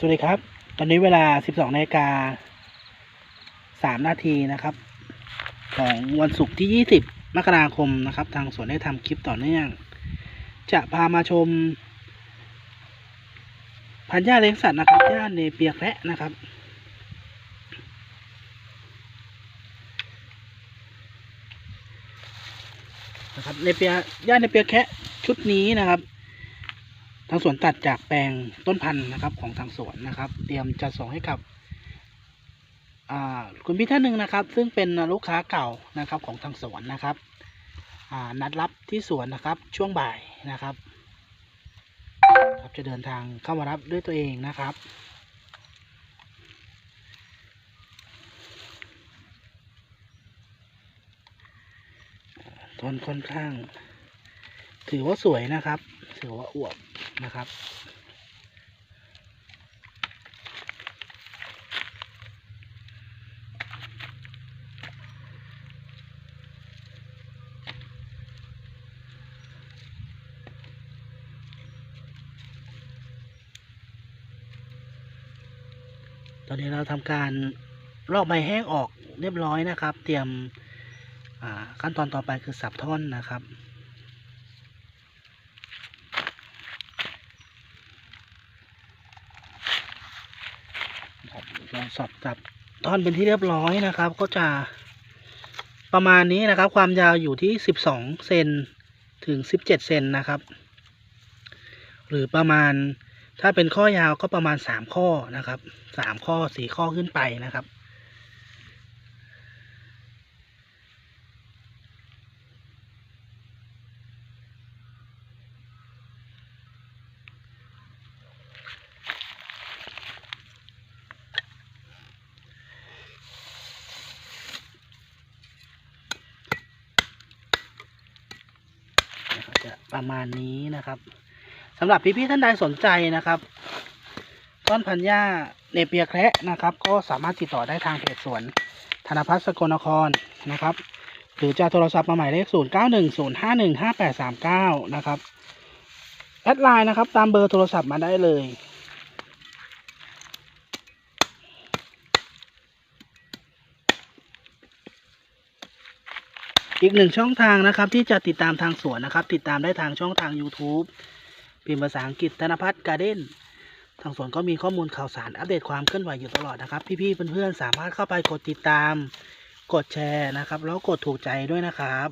สวัสดีครับ ตอนนี้เวลา 12นาฬิกา3นาทีนะครับ ของวันศุกร์ที่ 20 มกราคมนะครับ ทางสวนได้ทำคลิปต่อเนื่อง จะพามาชม พันธุ์หญ้าเลี้ยงสัตว์นะครับหญ้าเนเปียแคระนะครับ นะครับในเปียหญ้าในเปียแคะชุดนี้นะครับ ทางสวนตัดจากแปลงต้นพันธุ์นะครับของทางสวนนะครับ เตรียมจะส่งให้กับอ่าคุณพี่ท่านหนึ่งนะครับ ซึ่งเป็นลูกค้าเก่านะครับของทางสวนนะครับอ่านัดรับที่สวนนะครับช่วงบ่ายนะครับครับจะเดินทางเข้ามารับด้วยตัวเองนะครับ ต้นค่อนข้าง ถือว่าสวยนะครับ ถือว่าอวบนะครับ ตอนนี้เราทำการลอกใบแห้งออกเรียบร้อยนะครับ เตรียมขั้นตอนต่อไปคือสับท่อนนะครับ ครับเราสับจับตอนเป็นที่เรียบร้อยนะครับ ก็จะประมาณนี้นะครับ ความยาวอยู่ที่ 12 เซนถึง 17เจ็ดเซนนะครับ หรือประมาณถ้าเป็นข้อยาวก็ประมาณสามข้อนะครับสามข้อสี่ข้อขึ้นไปนะครับ จะประมาณนี้นะครับสำหรับพี่ๆท่านใดสนใจนะครับต้นพันหญ้าเนเปียแคระนะครับ ก็สามารถติดต่อได้ทางเพจสวนธนพัฒน์สกลนครนะครับ หรือจะโทรศัพท์มาหมายเลข 0 9 1 0 5 1 5 8 3 9 นะครับแอดไลน์นะครับ ตามเบอร์โทรศัพท์มาได้เลย อีกหนึ่งช่องทางนะครับ ที่จะติดตามทางสวนนะครับ ติดตามได้ทางช่องทาง YouTube พิมพ์ภาษาอังกฤษธนพัฒน์การ์เด้นทางสวนก็มีข้อมูลข่าวสารอัปเดตความเคลื่อนไหวอยู่ตลอดนะครับ พี่ๆเพื่อนๆสามารถเข้าไปกดติดตาม กดแชร์นะครับ แล้วกดถูกใจด้วยนะครับ